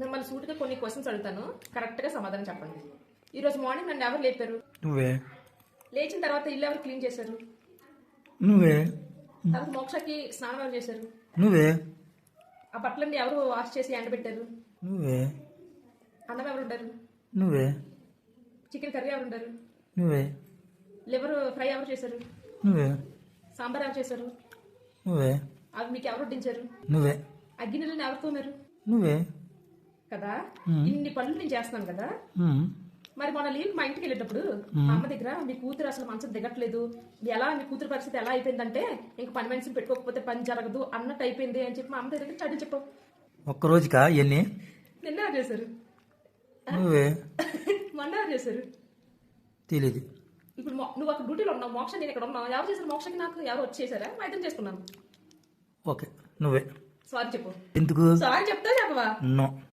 మిమ్మల్ని సూటిగా కొన్ని క్వశ్చన్స్ అడుగుతాను. కరెక్ట్గా సమాధానం చెప్పండి. ఈ రోజు మార్నింగ్ నన్ను ఎవరు లేపారు? నువ్వే. లేచిన తర్వాత ఇల్లు ఎవరు క్లీన్ చేశారు? నువ్వే. తర్వాత మోక్షకి స్నానం ఎవరు చేశారు? నువ్వే. ఆ బట్టలన్నీ ఎవరు వాష్ చేసి ఎండబెట్టారు? నువ్వే. అన్నం ఎవరు ఉండరు నువ్వే. చికెన్ కర్రీ ఎవరు ఉండరు నువ్వే. లివర్ ఫ్రై ఎవరు చేశారు? నువ్వే. సాంబార్ ఎవరు చేశారు? నువ్వే. అవి మీకు ఎవరు వడ్డించారు? నువ్వే. అగ్గి నీళ్ళని ఎవరు తోమారు? నువ్వే. కదా? ఇన్ని పనులు నేను చేస్తున్నాను కదా. మరి మొన్న లీవ్ మా ఇంటికి వెళ్ళేటప్పుడు మా అమ్మ దగ్గర మీ కూతురు అసలు మంచం దిగట్లేదు. ఎలా మీ కూతురు పరిస్థితి ఎలా అయిపోయిందంటే ఇంక పని మనిషిని పెట్టుకోకపోతే పని జరగదు అన్నట్టు అయిపోయింది అని చెప్పి మా అమ్మ దగ్గర చదివి చెప్పావు. ఒక్క రోజుకా ఎన్ని నిన్న చేశారు? నువ్వే? మొన్న చేశారు? తెలీదు. ఇప్పుడు నువ్వు అక్కడ డ్యూటీలో ఉన్నావు మోక్ష నేను ఇక్కడ ఉన్నావు. ఎవరు చేశారు మోక్షకి నాకు? ఎవరు వచ్చేసారా మైతం చేసుకున్నాను ఓకే నువ్వే. సారీ చెప్పు. ఎందుకు? సారీ చెప్తా చెప్పవా? నో.